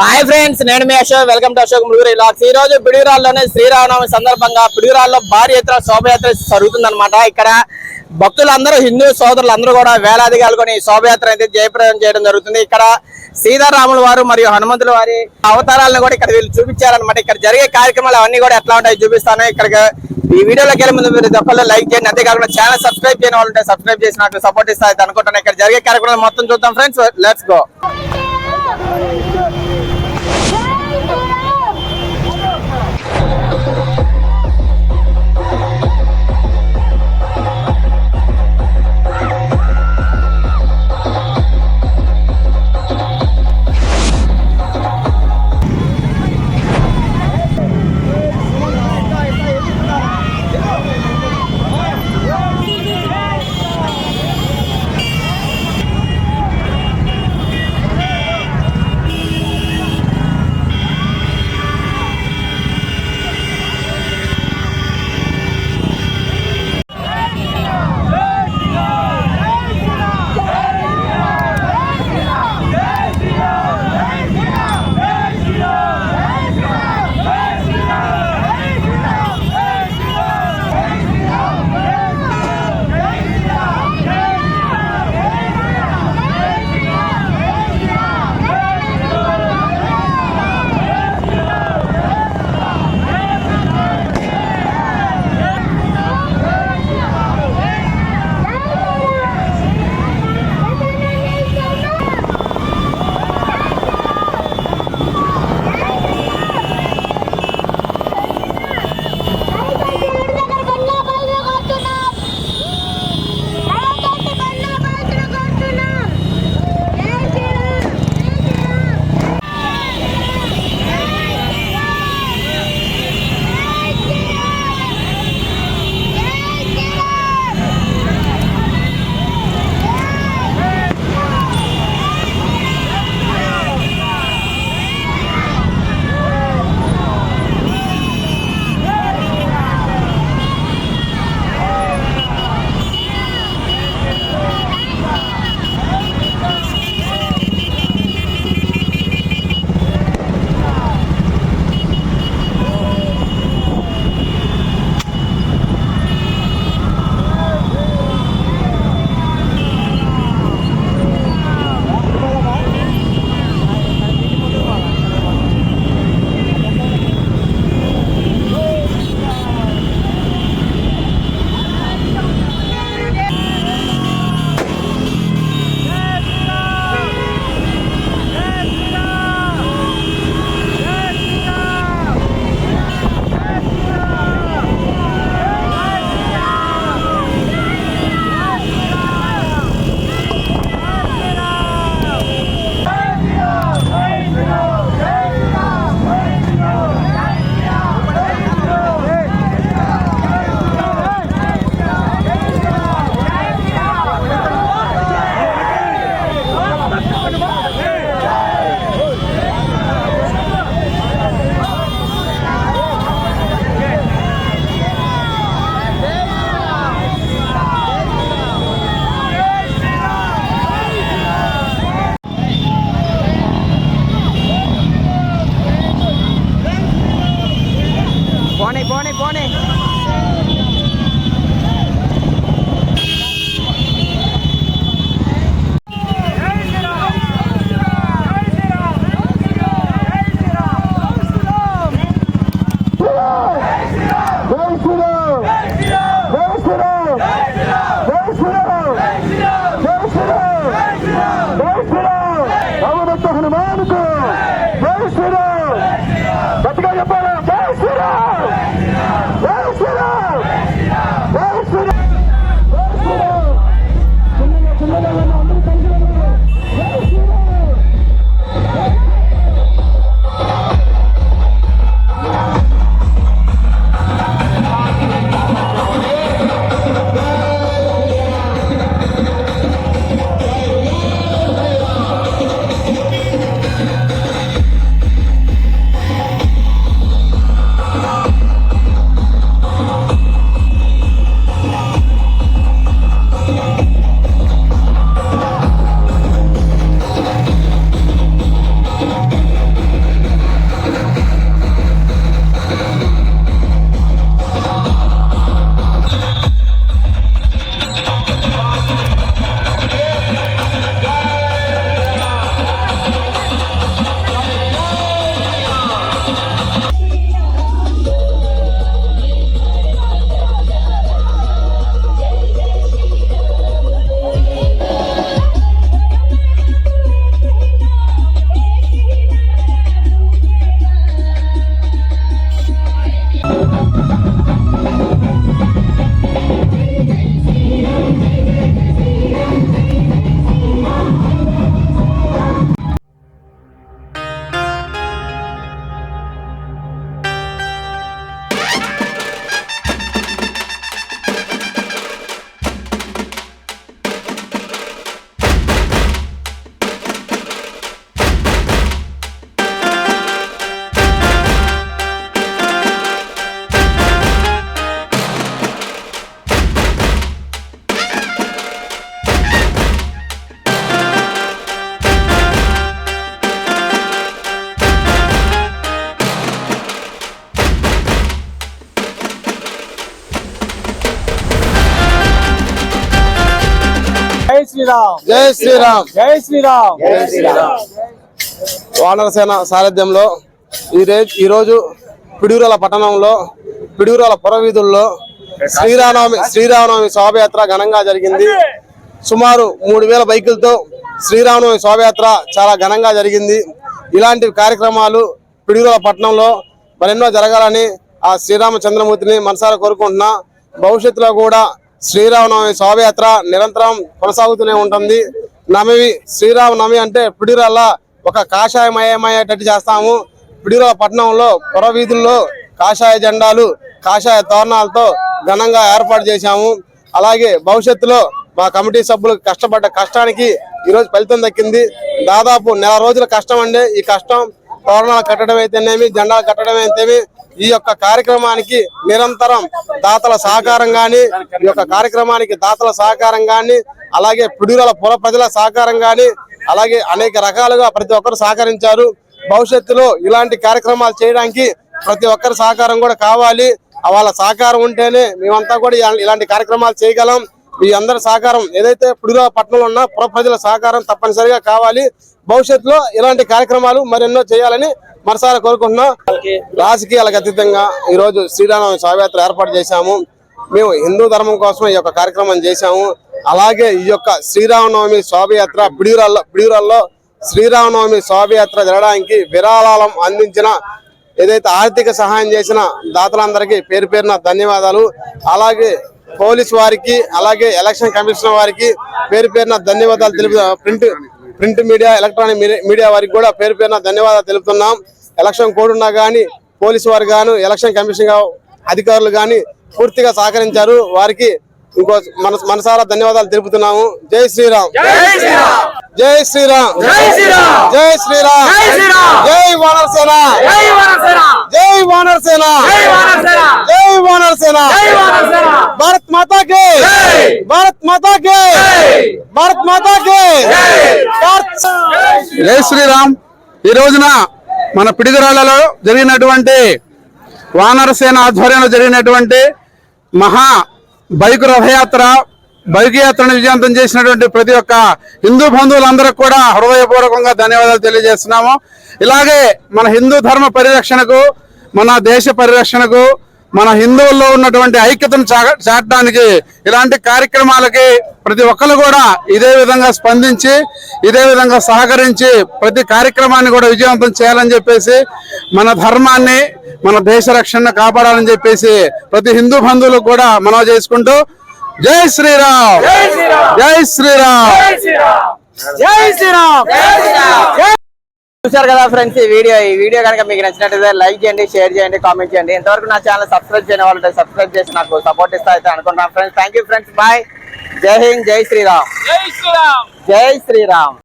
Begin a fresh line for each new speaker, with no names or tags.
Hi friends నేను మీ Ashok. Welcome to Ashok ముడుగురు ఇలాక్స్ ఈ రోజు పిడుగురాల్లోనే శ్రీరామనవమి సందర్భంగా పిడుగురాల్లో భారీ ఎత్తున శోభయాత్ర జరుగుతుందన్నమాట. ఇక్కడ భక్తులందరూ హిందూ సోదరులు అందరూ కూడా వేలాది పాల్గొని శోభయాత్ర అయితే జయప్రదం చేయడం జరుగుతుంది. ఇక్కడ సీతారాముల వారు మరియు హనుమంతుల వారి అవతారాలను కూడా ఇక్కడ వీళ్ళు చూపించారనమాట ఇక్కడ జరిగే కార్యక్రమాలు అవన్నీ కూడా ఎట్లా ఉంటాయి చూపిస్తాను. ఇక్కడ ఈ వీడియోలోకి వెళ్ళే ముందు మీరు ఒక్కళ్ళు లైక్ చేయండి. అంతేకాకుండా ఛానల్ సబ్స్క్రైబ్ చేయని వాళ్ళు ఉంటే సబ్స్క్రైబ్ చేసి నాకు సపోర్ట్ ఇస్తాయి అనుకుంటున్నాను. ఇక్కడ జరిగే కార్యక్రమాలు మొత్తం చూద్దాం ఫ్రెండ్స్ లెట్స్ గో
శ్రీరామ్. జై శ్రీరామ్. జై శ్రీరామ్. జై శ్రీరామ్. వానరసేన సారథ్యంలో ఈ రోజు పిడుగురాల పట్టణంలో పిడుగురాల పురవీధుల్లో శ్రీరామనవమి శ్రీరామనవమి శోభయాత్ర ఘనంగా జరిగింది. సుమారు మూడు వేల బైకులతో శ్రీరామనవమి శోభయాత్ర చాలా ఘనంగా జరిగింది. ఇలాంటి కార్యక్రమాలు పిడుగురాల పట్టణంలో మరెన్నో జరగాలని ఆ శ్రీరామచంద్రమూర్తిని మనసారా కోరుకుంటున్నా. భవిష్యత్తులో కూడా శ్రీరామనవమి శోభయాత్ర నిరంతరం కొనసాగుతూనే ఉంటుంది. నమివి శ్రీరామనవమి అంటే పిడిరాల ఒక కాషాయమయమయ్యేటట్టు చేస్తాము. పిడిరాల పట్టణంలో పురవీధుల్లో కాషాయ జెండాలు కాషాయ తోరణాలతో ఘనంగా ఏర్పాటు చేశాము. అలాగే భవిష్యత్తులో మా కమిటీ సభ్యులు కష్టపడ్డ కష్టానికి ఈరోజు ఫలితం దక్కింది. దాదాపు నెల రోజుల కష్టం అండి. ఈ కష్టం తోరణాలు కట్టడం అయితేనేమి జెండాలు కట్టడం అయితేమి ఈ యొక్క కార్యక్రమానికి నిరంతరం దాతల సహకారం కానీ ఈ యొక్క కార్యక్రమానికి దాతల సహకారం కానీ అలాగే పిడుగుల పుర ప్రజల సహకారం కానీ అలాగే అనేక రకాలుగా ప్రతి ఒక్కరు సహకరించారు. భవిష్యత్తులో ఇలాంటి కార్యక్రమాలు చేయడానికి ప్రతి ఒక్కరి సహకారం కూడా కావాలి. వాళ్ళ సహకారం ఉంటేనే మేమంతా కూడా ఇలాంటి కార్యక్రమాలు చేయగలం. మీ అందరి సహకారం ఏదైతే పిడుగుల పట్టణంలో ఉన్న పుర ప్రజల సహకారం తప్పనిసరిగా కావాలి. భవిష్యత్తులో ఇలాంటి కార్యక్రమాలు మరెన్నో చేయాలని మనసారా కోరుకుంటున్నాం. రాజకీయాలకు అతీతంగా ఈ రోజు శ్రీరామ శోభయాత్ర ఏర్పాటు చేశాము. మేము హిందూ ధర్మం కోసం ఈ యొక్క కార్యక్రమం చేశాము. అలాగే ఈ యొక్క శ్రీరామనవమి శోభయాత్ర పిడిగురాల్లో పిడిగురాల్లో శ్రీరామనవమి శోభయాత్ర జరగడానికి విరాళాలం అందించిన ఏదైతే ఆర్థిక సహాయం చేసిన దాతలందరికీ పేరు పేరున ధన్యవాదాలు. అలాగే పోలీస్ వారికి అలాగే ఎలక్షన్ కమిషన్ వారికి పేరు పేరున ధన్యవాదాలు తెలుపు print print media electronic media- వారికి కూడా పేరు పేరున ధన్యవాదాలు తెలుపుతున్నాం. ఎలక్షన్ కోడ్ ఉన్నా కానీ పోలీసు వారు గాను ఎలక్షన్ కమిషన్ గా- అధికారులు గాని పూర్తిగా సహకరించారు. వారికి ఇంకో మన మనసారా ధన్యవాదాలు తెలుపుతున్నాము. జై శ్రీరామ్. జై శ్రీరామ్. జై శ్రీరామ్. జై శ్రీరామ్. జై వానర్ సేన జై వానర్ సేన జై! వానర్ సేన భారత్ మాతా కే భారత్ మాతా కే భారత్ మాతా కే
జై శ్రీరామ్. ఈ రోజున మన పిడిగరాళ్ళలో జరిగినటువంటి వానరసేన ఆధ్వర్యంలో జరిగినటువంటి మహా బైక్ రథయాత్ర బైక్ యాత్రను విజయవంతం చేసినటువంటి ప్రతి ఒక్క హిందూ బంధువులందరికీ కూడా హృదయపూర్వకంగా ధన్యవాదాలు తెలియజేస్తున్నాము. ఇలాగే మన హిందూ ధర్మ పరిరక్షణకు మన దేశ పరిరక్షణకు మన హిందువుల్లో ఉన్నటువంటి ఐక్యతను చా- చాటడానికి ఇలాంటి కార్యక్రమాలకి ప్రతి ఒక్కరు కూడా ఇదే విధంగా స్పందించి ఇదే విధంగా సహకరించి ప్రతి కార్యక్రమాన్ని కూడా విజయవంతం చేయాలని చెప్పేసి మన ధర్మాన్ని మన దేశ రక్షణ కాపాడాలని చెప్పేసి ప్రతి హిందూ బంధువులకు కూడా మనవి చేసుకుంటూ జై శ్రీరామ్! జై శ్రీరామ్!
జై శ్రీరామ్! చూశారు కదా ఫ్రెండ్స్ ఈ వీడియో ఈ వీడియో కనుక మీకు నచ్చినట్లయితే లైక్ చేయండి షేర్ చేయండి కామెంట్ చేయండి. ఇంతవరకు నా ఛానల్ సబ్స్క్రైబ్ చేయని వాళ్ళు సబ్స్క్రైబ్ చేసి నాకు సపోర్ట్ ఇస్తా అయితే అనుకుంటున్నాను. Friends thank you friends bye జై హింద్ జై శ్రీరామ్. జై శ్రీరామ్. జై శ్రీరామ్.